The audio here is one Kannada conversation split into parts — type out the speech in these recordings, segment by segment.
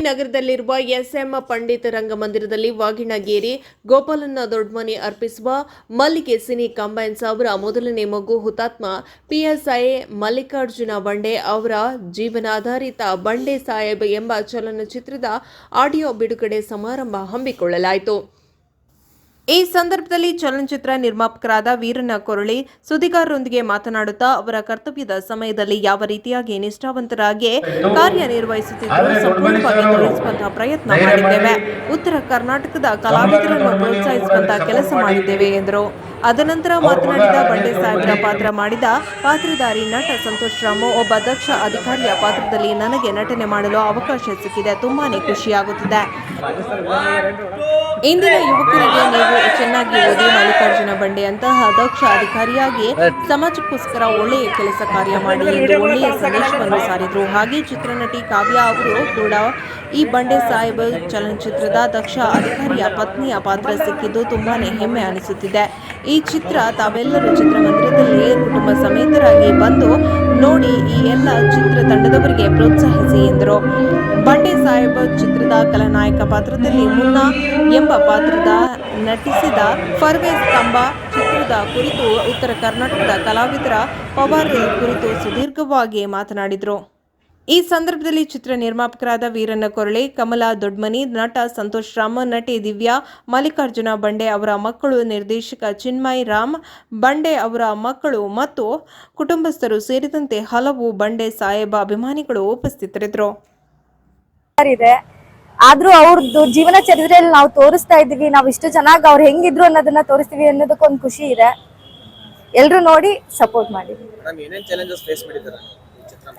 ನಗರದಲ್ಲಿರುವ ಎಸ್ಎಂ ಪಂಡಿತ ರಂಗಮಂದಿರದಲ್ಲಿ ವಾಗಿಣಗೇರಿ ಗೋಪಾಲನ್ನ ದೊಡ್ಮನಿ ಅರ್ಪಿಸುವ ಮಲ್ಲಿಗೆ ಸಿನಿ ಕಂಬೈನ್ಸ್ ಅವರ ಮೊದಲನೇ ಮಗು ಹುತಾತ್ಮ ಪಿಎಸ್ಐ ಮಲ್ಲಿಕಾರ್ಜುನ ಬಂಡೆ ಅವರ ಜೀವನಾಧಾರಿತ ಬಂಡೆ ಸಾಹೇಬ್ ಎಂಬ ಚಲನಚಿತ್ರದ ಆಡಿಯೋ ಬಿಡುಗಡೆ ಸಮಾರಂಭ ಹಮ್ಮಿಕೊಳ್ಳಲಾಯಿತು. ಈ ಸಂದರ್ಭದಲ್ಲಿ ಚಲನಚಿತ್ರ ನಿರ್ಮಾಪಕರಾದ ವೀರಣ್ಣ ಕೊರಳಿ ಸುದ್ದಿಗಾರರೊಂದಿಗೆ ಮಾತನಾಡುತ್ತಾ ಅವರ ಕರ್ತವ್ಯದ ಸಮಯದಲ್ಲಿ ಯಾವ ರೀತಿಯಾಗಿ ನಿಷ್ಠಾವಂತರಾಗಿ ಕಾರ್ಯನಿರ್ವಹಿಸುತ್ತಿದ್ದರೂ ಸಂಪೂರ್ಣವಾಗಿ ತೋರಿಸುವಂತಹ ಪ್ರಯತ್ನ ಮಾಡಿದ್ದೇವೆ. ಉತ್ತರ ಕರ್ನಾಟಕದ ಕಲಾವಿದರನ್ನು ಪ್ರೋತ್ಸಾಹಿಸುವಂತಹ ಕೆಲಸ ಮಾಡಿದ್ದೇವೆ ಎಂದರು. ಅದನಂತರ ಮಾತನಾಡಿದ ಬಂಡೆ ಸಾಹೇಬರ ಪಾತ್ರ ಮಾಡಿದ ಪಾತ್ರಧಾರಿ ನಟ ಸಂತೋಷ್ ರಾಮು ಒಬ್ಬ ದಕ್ಷ ಅಧಿಕಾರಿಯ ಪಾತ್ರದಲ್ಲಿ ನನಗೆ ನಟನೆ ಮಾಡಲು ಅವಕಾಶ ಸಿಕ್ಕಿದೆ. ತುಂಬಾನೇ ಖುಷಿಯಾಗುತ್ತಿದೆ. ಇಂದಿನ ಯುವಕರಿಗೆ ನೀವು ಚೆನ್ನಾಗಿ ಓದಿ ಮಲ್ಲಿಕಾರ್ಜುನ ಬಂಡೆಯಂತಹ ದಕ್ಷ ಅಧಿಕಾರಿಯಾಗಿ ಸಮಾಜಕ್ಕೋಸ್ಕರ ಒಳ್ಳೆಯ ಕೆಲಸ ಕಾರ್ಯ ಮಾಡಿ ಎಂದು ಒಳ್ಳೆಯ ಸಂದೇಶವನ್ನು ಸಾರಿದರು. ಹಾಗೆ ಚಿತ್ರನಟಿ ಕಾವ್ಯ ಅವರು ಕೂಡ ಈ ಬಂಡೆ ಸಾಹೇಬ್ ಚಲನಚಿತ್ರದ ದಕ್ಷ ಅಧಿಕಾರಿಯ ಪತ್ನಿಯ ಪಾತ್ರ ಸಿಕ್ಕಿದ್ದು ತುಂಬಾನೇ ಹೆಮ್ಮೆ ಅನಿಸುತ್ತಿದೆ. ಈ ಚಿತ್ರ ತಾವೆಲ್ಲರೂ ಚಿತ್ರಮಂದಿರದಲ್ಲಿ ಕುಟುಂಬ ಸಮೇತರಾಗಿ ಬಂದು ನೋಡಿ ಈ ಎಲ್ಲ ಚಿತ್ರತಂಡದವರಿಗೆ ಪ್ರೋತ್ಸಾಹಿಸಿ ಎಂದರು. ಬಂಡೆ ಸಾಹೇಬ್ ಚಿತ್ರದ ಕಲಾನಾಯಕ ಪಾತ್ರದಲ್ಲಿ ಮುನ್ನಾ ಎಂಬ ಪಾತ್ರದ ನಟಿಸಿದ ಫರ್ವೇಸ್ ಕಂಬ ಚಿತ್ರದ ಕುರಿತು ಉತ್ತರ ಕರ್ನಾಟಕದ ಕಲಾವಿದರ ಪವಾರ್ ಕುರಿತು ಸುದೀರ್ಘವಾಗಿ ಮಾತನಾಡಿದರು. ಈ ಸಂದರ್ಭದಲ್ಲಿ ಚಿತ್ರ ನಿರ್ಮಾಪಕರಾದ ವೀರಣ್ಣ ಕೊರಳೆ ಕಮಲಾ ದೊಡ್ಮನಿ ನಟ ಸಂತೋಷ್ ರಾಮ ನಟಿ ದಿವ್ಯಾ ಮಲ್ಲಿಕಾರ್ಜುನ ಬಂಡೆ ಅವರ ಮಕ್ಕಳು ನಿರ್ದೇಶಕ ಚಿನ್ಮಯ್ ರಾಮ್ ಬಂಡೆ ಅವರ ಮಕ್ಕಳು ಮತ್ತು ಕುಟುಂಬಸ್ಥರು ಸೇರಿದಂತೆ ಹಲವು ಬಂಡೆ ಸಾಹೇಬ ಅಭಿಮಾನಿಗಳು ಉಪಸ್ಥಿತರಿದ್ದರು. ಆದ್ರೂ ಅವ್ರದ್ದು ಜೀವನ ಚರಿತ್ರೆಯಲ್ಲಿ ನಾವು ತೋರಿಸ್ತಾ ಇದೀವಿ ನಾವು ಇಷ್ಟು ಚೆನ್ನಾಗಿ ಅವ್ರು ಹೆಂಗಿದ್ರು ಅನ್ನೋದನ್ನ ತೋರಿಸ್ತೀವಿ ಅನ್ನೋದಕ್ಕೊಂದು ಖುಷಿ ಇದೆ. ಎಲ್ರು ನೋಡಿ ಸಪೋರ್ಟ್ ಮಾಡಿ.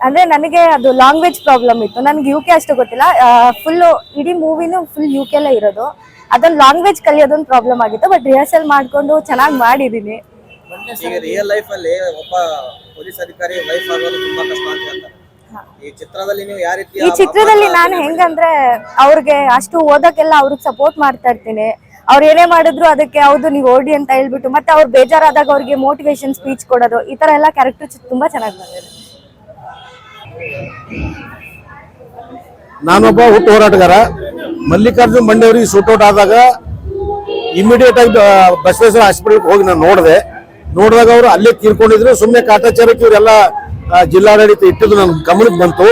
ಅಂದ್ರೆ ನನಗೆ ಅದು ಲ್ಯಾಂಗ್ವೇಜ್ ಪ್ರಾಬ್ಲಮ್ ಇತ್ತು. ನನಗೆ ಯು ಕೆ ಅಷ್ಟು ಗೊತ್ತಿಲ್ಲ. ಫುಲ್ ಇಡೀ ಮೂವಿನೂ ಫುಲ್ ಯು ಕೆಲ್ಲೇ ಇರೋದು. ಅದೊಂದು ಲ್ಯಾಂಗ್ವೇಜ್ ಕಲಿಯೋದೊಂದು ಪ್ರಾಬ್ಲಮ್ ಆಗಿತ್ತು ಬಟ್ ರಿಹರ್ಸಲ್ ಮಾಡ್ಕೊಂಡು ಚೆನ್ನಾಗಿ ಮಾಡಿದೀನಿ. ಈಗ ರಿಯಲ್ ಲೈಫ್ ಅಲ್ಲಿ ಒಬ್ಬ ಪೊಲೀಸ್ ಅಧಿಕಾರಿ ವೈಫ್ ಆಗೋದು ತುಂಬಾ ಕಷ್ಟ ಅಂತ ಹೇಳ್ತಾರೆ. ಈ ಚಿತ್ರದಲ್ಲಿ ನೀವು ಯಾವ ರೀತಿ ಈ ಚಿತ್ರದಲ್ಲಿ ನಾನು ಹೆಂಗಂದ್ರೆ ಅವ್ರಿಗೆ ಅಷ್ಟು ಓದಕ್ಕೆಲ್ಲ ಅವ್ರಿಗೆ ಸಪೋರ್ಟ್ ಮಾಡ್ತಾ ಇರ್ತೀನಿ. ಅವ್ರು ಏನೇ ಮಾಡಿದ್ರು ಅದಕ್ಕೆ ಹೌದು ನೀವು ಓಡಿ ಅಂತ ಹೇಳ್ಬಿಟ್ಟು ಮತ್ತೆ ಅವ್ರು ಬೇಜಾರಾದಾಗ ಅವ್ರಿಗೆ ಮೋಟಿವೇಶನ್ ಸ್ಪೀಚ್ ಕೊಡೋದು ಈ ತರ ಎಲ್ಲ ಕ್ಯಾರೆಕ್ಟರ್ ತುಂಬಾ ಚೆನ್ನಾಗಿ ಬಂದಿದೆ. ನಾನೊಬ್ಬ ಹುಟ್ಟು ಹೋರಾಟಗಾರ. ಮಲ್ಲಿಕಾರ್ಜುನ್ ಬಂಡೆಯವರಿಗೆ ಸೂಟೌಟ್ ಆದಾಗ ಇಮಿಡಿಯೇಟ್ ಆಗಿ ಬಸವೇಶ್ವರ ಹಾಸ್ಪಿಟಲ್ಗೆ ಹೋಗಿ ನಾನು ನೋಡಿದೆ. ನೋಡಿದಾಗ ಅವರು ಅಲ್ಲೇ ತೀರ್ಕೊಂಡಿದ್ರು. ಸುಮ್ಮನೆ ಕಾಟಾಚಾರಕ್ಕೆ ಇವರೆಲ್ಲ ಜಿಲ್ಲಾಡಳಿತ ಇಟ್ಟಿದ್ದು ನನ್ನ ಗಮನಕ್ಕೆ ಬಂತು.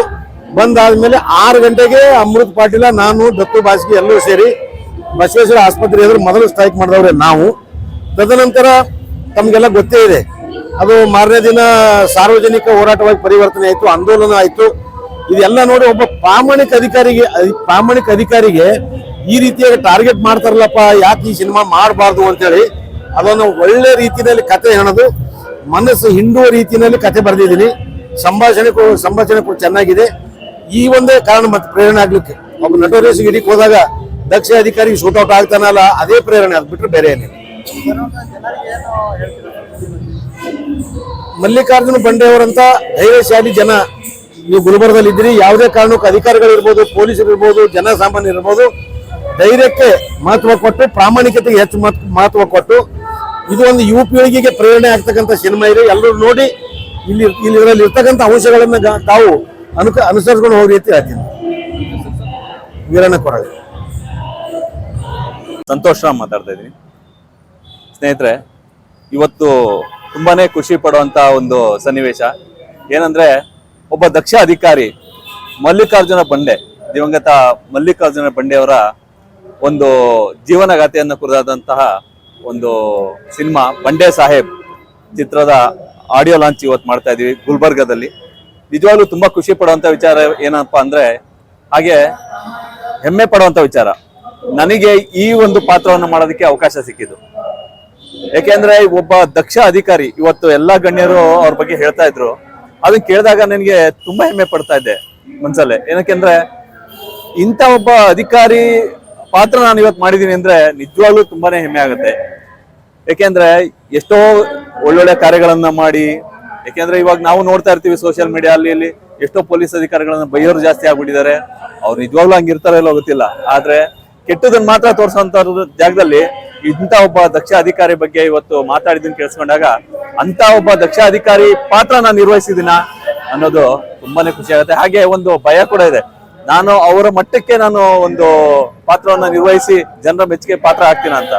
ಬಂದಾದ್ಮೇಲೆ ಆರು ಗಂಟೆಗೆ ಅಮೃತ್ ಪಾಟೀಲ, ನಾನು, ದತ್ತು ಬಾಸ್ಗಿ ಎಲ್ಲರೂ ಸೇರಿ ಬಸವೇಶ್ವರ ಆಸ್ಪತ್ರೆ ಎದುರು ಮೊದಲು ಸ್ಟ್ರೈಕ್ ಮಾಡಿದವ್ರೆ ನಾವು. ತದನಂತರ ತಮಗೆಲ್ಲ ಗೊತ್ತೇ ಇದೆ. ಅದು ಮಾರನೇ ದಿನ ಸಾರ್ವಜನಿಕ ಹೋರಾಟವಾಗಿ ಪರಿವರ್ತನೆ ಆಯಿತು, ಆಂದೋಲನ ಆಯಿತು. ಇದೆಲ್ಲ ನೋಡಿ ಒಬ್ಬ ಪ್ರಾಮಾಣಿಕ ಅಧಿಕಾರಿಗೆ ಪ್ರಾಮಾಣಿಕ ಅಧಿಕಾರಿಗೆ ಈ ರೀತಿಯಾಗಿ ಟಾರ್ಗೆಟ್ ಮಾಡ್ತಾರಲ್ಲಪ್ಪ, ಯಾಕೆ ಈ ಸಿನಿಮಾ ಮಾಡಬಾರ್ದು ಅಂತೇಳಿ ಅದನ್ನು ಒಳ್ಳೆ ರೀತಿಯಲ್ಲಿ ಕತೆ ಹೇಳೋದು ಮನಸ್ಸು ಹಿಂಡುವ ರೀತಿಯಲ್ಲಿ ಕತೆ ಬರೆದಿದ್ದೀನಿ. ಸಂಭಾಷಣೆ ಸಂಭಾಷಣೆ ಕೂಡ ಚೆನ್ನಾಗಿದೆ. ಈ ಒಂದೇ ಕಾರಣ ಮತ್ತೆ ಪ್ರೇರಣೆ ಆಗ್ಲಿಕ್ಕೆ. ಒಬ್ಬ ನಟೋರಿಯಸ್ ಗಿಡಿಗೆ ಹೋದಾಗ ದಕ್ಷ ಅಧಿಕಾರಿ ಔಟ್ ಆಗ್ತಾನಲ್ಲ, ಅದೇ ಪ್ರೇರಣೆ, ಅದು ಬಿಟ್ಟರೆ ಬೇರೆ ಏನಿಲ್ಲ. ಮಲ್ಲಿಕಾರ್ಜುನ ಬಂಡೆಯವರಂತ ಧೈರ್ಯಶಾಲಿ ಜನ. ನೀವು ಗುಲ್ಬರ್ಗದಲ್ಲಿ ಇದ್ರಿ ಯಾವುದೇ ಕಾರಣಕ್ಕೂ ಅಧಿಕಾರಿಗಳು ಇರ್ಬೋದು, ಪೊಲೀಸರು ಇರ್ಬೋದು ಜನಸಾಮಾನ್ಯರು ಇರ್ಬೋದು, ಧೈರ್ಯಕ್ಕೆ ಮಹತ್ವ ಕೊಟ್ಟು, ಪ್ರಾಮಾಣಿಕತೆಗೆ ಹೆಚ್ಚು ಮಹತ್- ಮಹತ್ವ ಕೊಟ್ಟು, ಇದು ಒಂದು ಯುವ ಪೀಳಿಗೆಗೆ ಪ್ರೇರಣೆ ಆಗ್ತಕ್ಕಂಥ ಸಿನಿಮಾ ಇದೆ. ಎಲ್ಲರೂ ನೋಡಿ, ಇಲ್ಲಿ ಇಲ್ಲಿ ಇದರಲ್ಲಿ ಇರ್ತಕ್ಕಂಥ ಅಂಶಗಳನ್ನು ತಾವು ಅನುಕ, ಅನುಸರಿಸ್ಕೊಂಡು ಹೋಗಿ ಅಂತ ಹೇಳ್ತೀನಿ. ವೀರಣ್ಣ ಕೊರಳೆ. ಸಂತೋಷ ಮಾತಾಡ್ತಾ ಇದ್ದೀನಿ. ಸ್ನೇಹಿತರೆ, ಇವತ್ತು ತುಂಬಾನೇ ಖುಷಿ ಪಡುವಂತ ಒಂದು ಸನ್ನಿವೇಶ. ಏನಂದ್ರೆ, ಒಬ್ಬ ದಕ್ಷ ಅಧಿಕಾರಿ ಮಲ್ಲಿಕಾರ್ಜುನ ಬಂಡೆ, ದಿವಂಗತ ಮಲ್ಲಿಕಾರ್ಜುನ ಬಂಡೆಯವರ ಒಂದು ಜೀವನಗಾಥೆಯನ್ನು ಕುರಿತಾದಂತಹ ಒಂದು ಸಿನಿಮಾ, ಬಂಡೆ ಸಾಹೇಬ್ ಚಿತ್ರದ ಆಡಿಯೋ ಲಾಂಚ್ ಇವತ್ತು ಮಾಡ್ತಾ ಇದೀವಿ ಗುಲ್ಬರ್ಗದಲ್ಲಿ. ನಿಜವಾಗ್ಲೂ ತುಂಬಾ ಖುಷಿ ಪಡುವಂತ ವಿಚಾರ ಏನಪ್ಪಾ ಅಂದ್ರೆ, ಹಾಗೆ ಹೆಮ್ಮೆ ಪಡುವಂತ ವಿಚಾರ. ನನಗೆ ಈ ಒಂದು ಪಾತ್ರವನ್ನು ಮಾಡೋದಕ್ಕೆ ಅವಕಾಶ ಸಿಕ್ಕಿದ್ದು. ಯಾಕೆಂದ್ರೆ ಒಬ್ಬ ದಕ್ಷ ಅಧಿಕಾರಿ ಇವತ್ತು ಎಲ್ಲಾ ಗಣ್ಯರು ಅವ್ರ ಬಗ್ಗೆ ಹೇಳ್ತಾ ಇದ್ರು. ಅದನ್ನ ಕೇಳಿದಾಗ ನನಗೆ ತುಂಬಾ ಹೆಮ್ಮೆ ಪಡ್ತಾ ಇದ್ದೆ ಮನ್ಸಲ್ಲೇ. ಏನಕ್ಕೆಂದ್ರೆ ಇಂಥ ಒಬ್ಬ ಅಧಿಕಾರಿ ಪಾತ್ರ ನಾನು ಇವತ್ತು ಮಾಡಿದೀನಿ ಅಂದ್ರೆ ನಿಜವಾಗ್ಲೂ ತುಂಬಾನೇ ಹೆಮ್ಮೆ ಆಗುತ್ತೆ. ಯಾಕೆಂದ್ರೆ ಎಷ್ಟೋ ಒಳ್ಳೊಳ್ಳೆ ಕಾರ್ಯಗಳನ್ನ ಮಾಡಿ ಯಾಕೆಂದ್ರೆ ಇವಾಗ ನಾವು ನೋಡ್ತಾ ಇರ್ತೀವಿ ಸೋಷಿಯಲ್ ಮೀಡಿಯಾ ಅಲ್ಲಿ, ಇಲ್ಲಿ ಎಷ್ಟೋ ಪೊಲೀಸ್ ಅಧಿಕಾರಿಗಳನ್ನ ಬೈಯೋರು ಜಾಸ್ತಿ ಆಗ್ಬಿಟ್ಟಿದ್ದಾರೆ. ಅವ್ರು ನಿಜವಾಗ್ಲೂ ಹಂಗಿರ್ತಾರೋ ಇಲ್ಲೋ ಗೊತ್ತಿಲ್ಲ. ಆದ್ರೆ ಕೆಟ್ಟದನ್ನ ಮಾತ್ರ ತೋರಿಸುವಂತ ಜಾಗದಲ್ಲಿ ಇಂಥ ಒಬ್ಬ ದಕ್ಷ ಅಧಿಕಾರಿ ಬಗ್ಗೆ ಇವತ್ತು ಮಾತಾಡಿದ್ದನ್ನು ಕೇಳಿಸ್ಕೊಂಡಾಗ ಅಂತ ಒಬ್ಬ ದಕ್ಷ ಅಧಿಕಾರಿ ಪಾತ್ರ ನಾನು ನಿರ್ವಹಿಸಿದಿನ ಅನ್ನೋದು ತುಂಬಾನೇ ಖುಷಿ ಆಗುತ್ತೆ. ಹಾಗೆ ಒಂದು ಭಯ ಕೂಡ ಇದೆ. ನಾನು ಅವರ ಮಟ್ಟಕ್ಕೆ ನಾನು ಒಂದು ಪಾತ್ರವನ್ನ ನಿರ್ವಹಿಸಿ ಜನರ ಮೆಚ್ಚುಗೆ ಪಾತ್ರ ಆಗ್ತೀನ ಅಂತ.